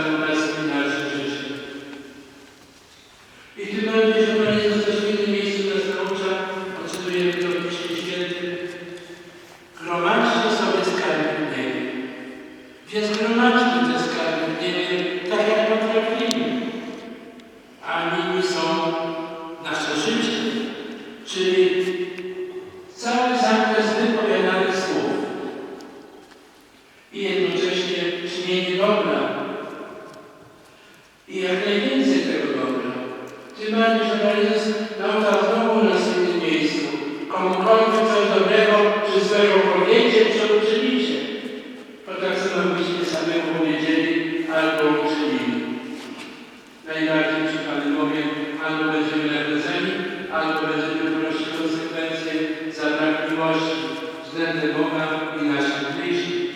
Twoja najbardziej przy Panu albo będziemy nagrodzeni, albo będziemy ponosić konsekwencje za brak miłości względem Boga i naszych bliźnich.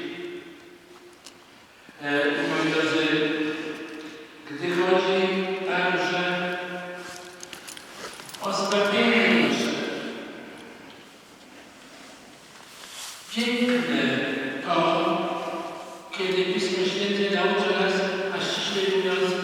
E, moi drodzy, gdy chodzi także o zbawienie nasze, piękne to, kiedy Pismo Święte naucza nas, a ściślej mówiąc,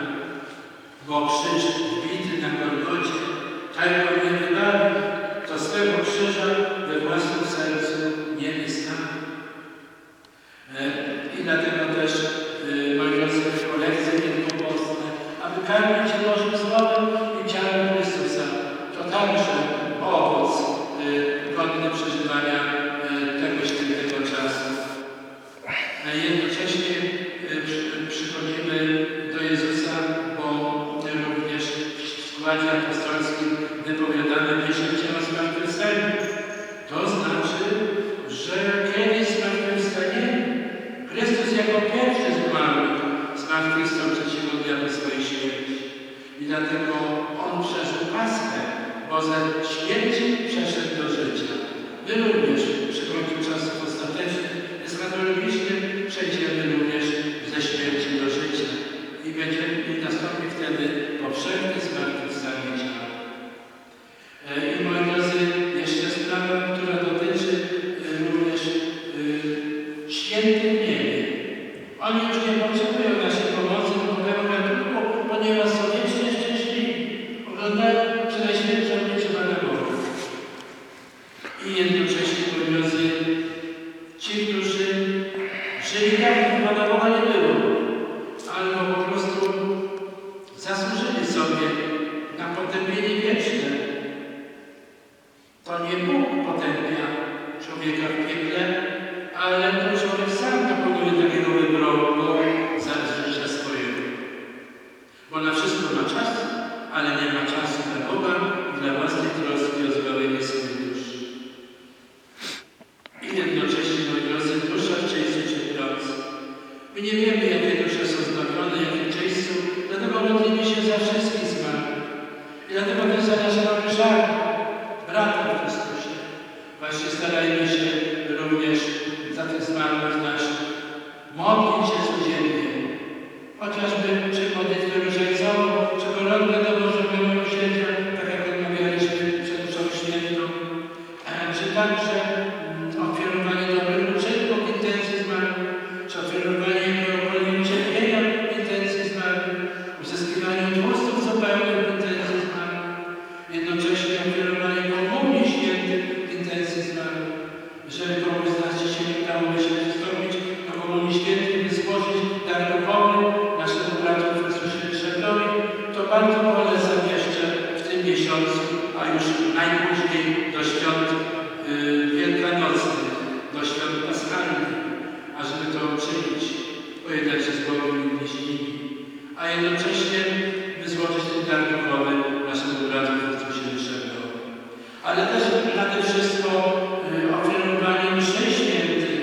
bo krzyż wbity na Golgocie tego nie wybawi, to swego krzyża we własnym sercu nie wyznaje. składzie apostolskim wypowiadane dziesięć o zmartwychwstaniu. To znaczy, że kiedyś zmartwychwstaniemy. Chrystus jako pierwszy zmarł, zmartwychwstał trzeciego dnia po swojej śmierci. I dlatego On przeżył paskę, bo ze śmierci przeszedł do życia. My również przychodzi czasów ostatecznych, Amen. miesiąc, a już najpóźniej do świąt yy, wielkanocnych, do świąt paschalnych, ażeby to uczynić, pojednać się z Bogiem i bliźnimi, a jednocześnie wyzłożyć ten dar duchowy naszemu bratu Chrystusie Wyższego. Ale też nade wszystko yy, ofiarowanie mszy świętych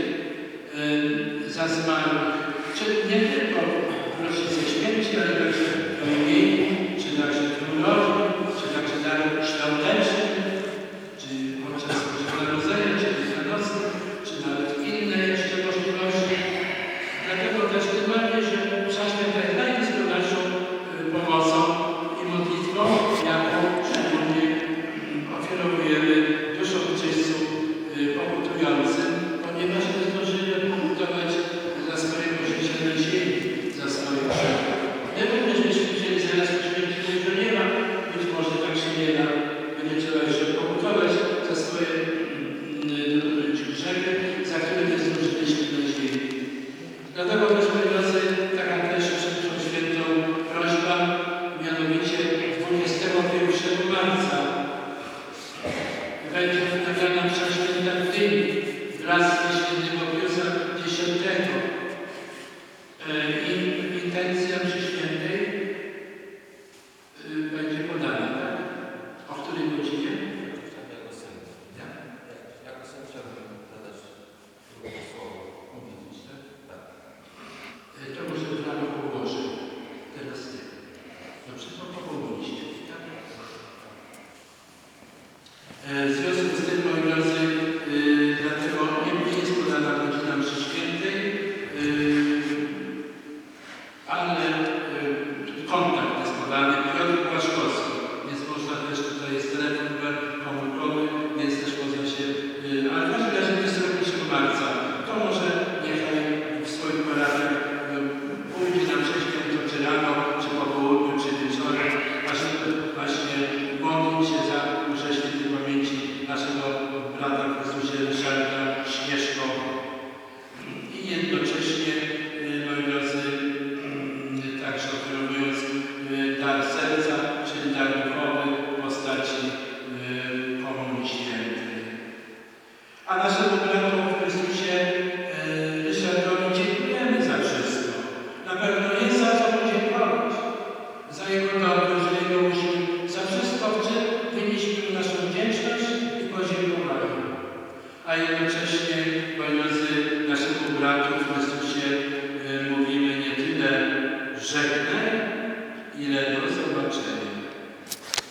yy, za zmarłych, czy nie tylko prosić ze śmierci, ale także o niej, czy także